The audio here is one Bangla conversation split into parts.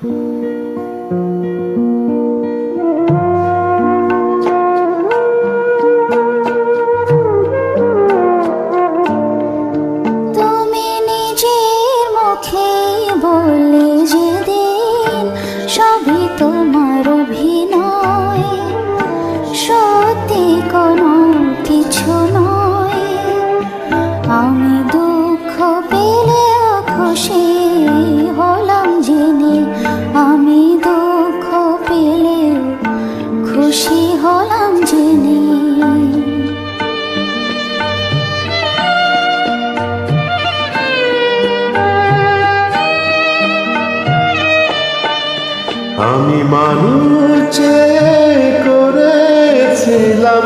তুমি আমি মানুষ করেছিলাম।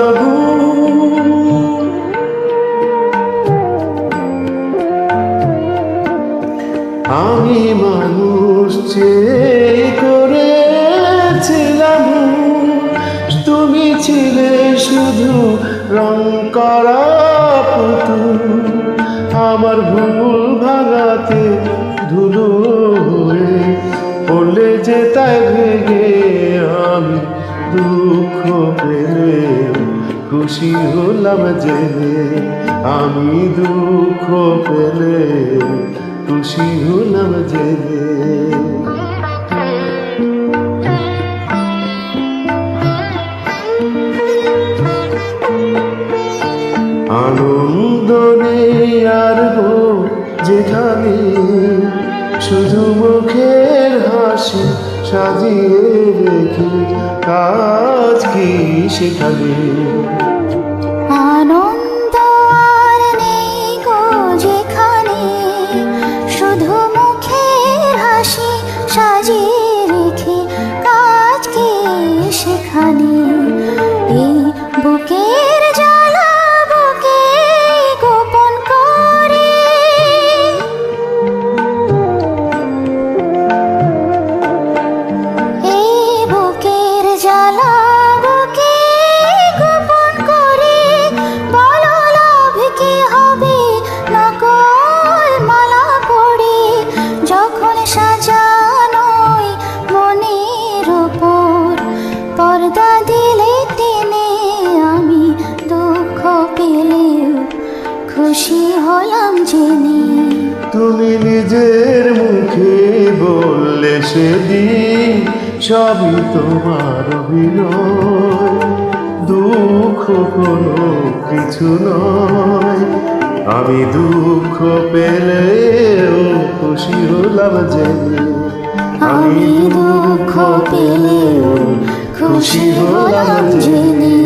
আমি মানুষ করেছিলাম। তুমি ছিলে শুধু রং করা পুতুল আমার ভুল ভাঙাতে ধুলো তাই ভেঙে আমি দুঃখ পেলে খুশি হলাম জেনে আমি দুঃখ পেলে খুশি হলাম জেনে আনন্দ নেই আর যেখানে শুধু মুখের হাসি সাজিয়ে রেখে কাজ কি সেখানে? আনন্দ যেখানে হাসি সাজিয়ে রেখে কাজ কি সেখানে? এই বুকের হলাম জেনে তুমি নিজের মুখে বললে সেদিন সবই তোমার অভিনয়। দুঃখ কোনো কিছু নয়। আমি দুঃখ পেলেও খুশি হলাম জেনে আমি দুঃখ পেলেও খুশি হলাম জেনে।